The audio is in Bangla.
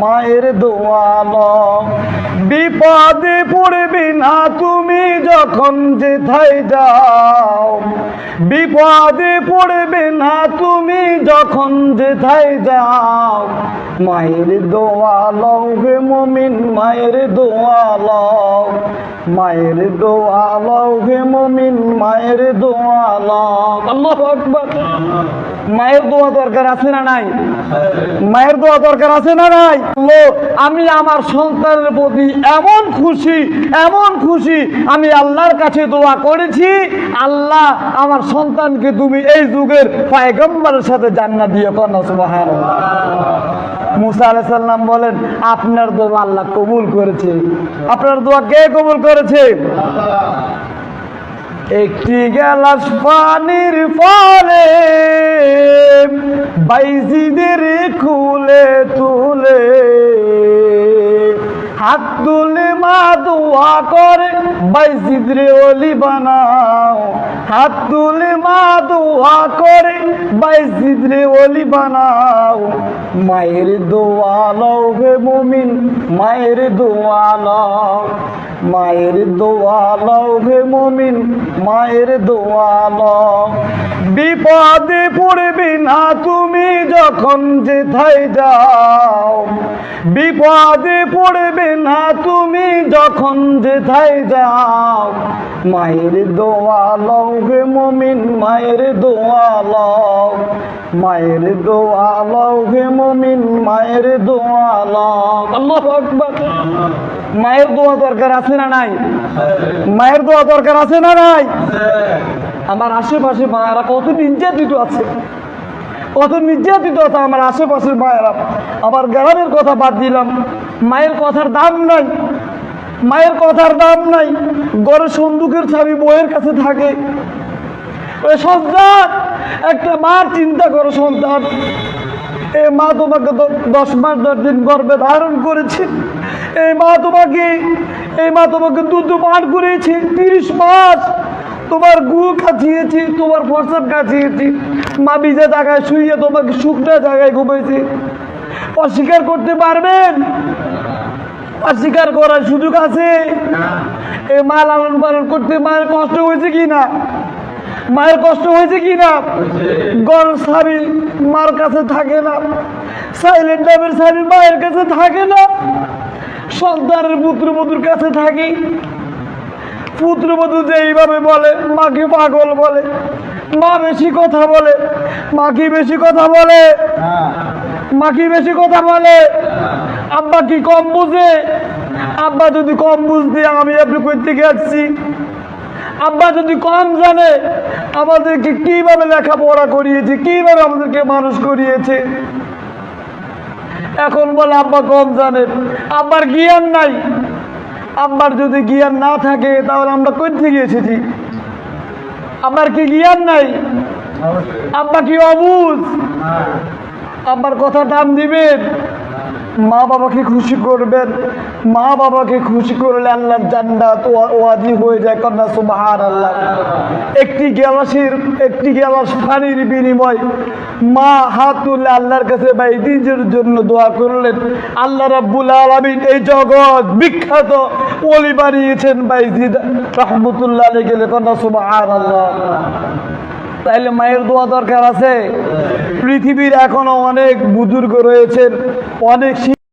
মায়ের দোয়াল। বিপদে পড়বি না তুমি যখন যেথায় যাও। বিপদে পড়বে না তুমি যখন যেথায় যাও। মায়ের দোয়াল হে মমিন, মায়ের দোয়াল মায়ের দোয়াল হে মমিন, মায়ের আল্লাহু আকবার। মায়ের দোয়া দরকার আছে না নাই? মায়ের দোয়া দরকার আছে না নাই? আমি আমার সন্তানের প্রতি এমন খুশি এমন খুশি, আমি আল্লাহর কাছে দোয়া করেছি, আল্লাহ আমার সন্তানকে তুমি এই যুগের পায়গম্বরের সাথে জান্নাত দিয়ে কন্যা সুবাহান মুসা আলাইসাল্লাম বলেন, আপনার দোয়া আল্লাহ কবুল করেছে। আপনার দোয়া কে কবুল করেছে? একটি গ্লাস পানির ফলে বাইজিদের খুলে তুলে হাত তুলে মা দোয়া করে, বাইজিদরে অলি বানাও। হাত তুলে মা দোয়া করে বাইজিদরে অলি বানাও। মায়ের দোয়া লও হে মুমিন, মায়ের দোয়া লও। মায়ের দোয়া লও হে মুমিন, মায়ের দোয়া লও। বিপদে পড়বে না তুমি যখন যেথায় যাও। বিপদে পড়বে না তুমি যখন যেথায় যাও। মায়ের দোয়া লও হে মুমিন, মায়ের দোয়া লও। মায়ের দোয়া লও হে মুমিন, মায়ের দোয়া লও। আকবার। মায়ের দোয়া দরকার আছে না নাই? মায়ের দোয়া দরকার আছে না নাই? আমার আশেপাশে মায়েরা কত নির্যাতিত আছে? কত নির্যাতিত আছে আমার আশেপাশের মায়েরা। আবার গ্রামের কথা বাদ দিলাম। মায়ের কথার দাম নাই। মায়ের কথার দাম নাই। গড়ে সন্দুকের চাবি বইয়ের কাছে থাকে। ওই সন্তান একটা মার চিন্তা করো সন্তান। এ মা তোমাকে দশ মাস দশ দিন গর্বে ধারণ করেছে। এই মা তোমাকে এই মা তোমাকে দুধ পান করেছে। তিরিশ মাস তোমার গু কাছিয়েছি তোমার ফসল কাছিয়েছি মা ভিজে জায়গায় শুয়ে তোমাকে শুকনো জায়গায় ঘুমাইছে। অস্বীকার করতে পারবেন? অস্বীকার করার সুযোগ আছে? এই মা লালন পালন করতে মায়ের কষ্ট হয়েছে কি না? মায়ের কষ্ট হয়েছে কি না? গড় সারি মার কাছে থাকে না। সাইলেন্ট ডাবের সারি মায়ের কাছে থাকে না। সন্তানের পুত্র পুত্রবধূর কাছে থাকে। পুত্রবধূ যে এইভাবে বলে মাকে পাগল বলে, মা বেশি কথা বলে, মা বেশি কথা বলে? মা কি বেশি কথা বলে? আব্বা কি কম বুঝে? আব্বা যদি কম বুঝতে আমি আপনি করতে গেছি। আব্বা যদি কম জানে, আমাদেরকে কীভাবে লেখাপড়া করিয়েছে, কীভাবে আমাদেরকে মানুষ করিয়েছে? এখন বলে, আব্বা কম জানে। আব্বার জ্ঞান নাই। আব্বার যদি জ্ঞান না থাকে, তাহলে আমরা কই থেকে এসেছি? আব্বার কি জ্ঞান নাই? আব্বা কি অবুঝ আব্বার কথা দাম দিবেন? মা বাবাকে খুশি করবেন। মা বাবাকে খুশি করলে আল্লাহর জান্নাত ওয়া- ওয়াজি হয়ে যায় কন্যা সুবহান আল্লাহ একটি গ্যালাসের একটি গ্যালাস পানির বিনিময় মা হাত তুলে আল্লাহর কাছে ভাই নিজের জন্য দোয়া করলেন। আল্লাহ রাব্বুল আলামিন এই জগৎ বিখ্যাত। ওলি বানিয়েছেন বাইজিদ রহমতুল্লাহ গেলে সুবহান আল্লাহ তাইলে মায়ের দোয়া দরকার আছে? পৃথিবীর এখনও অনেক বুজুর্গ রয়েছেন, অনেক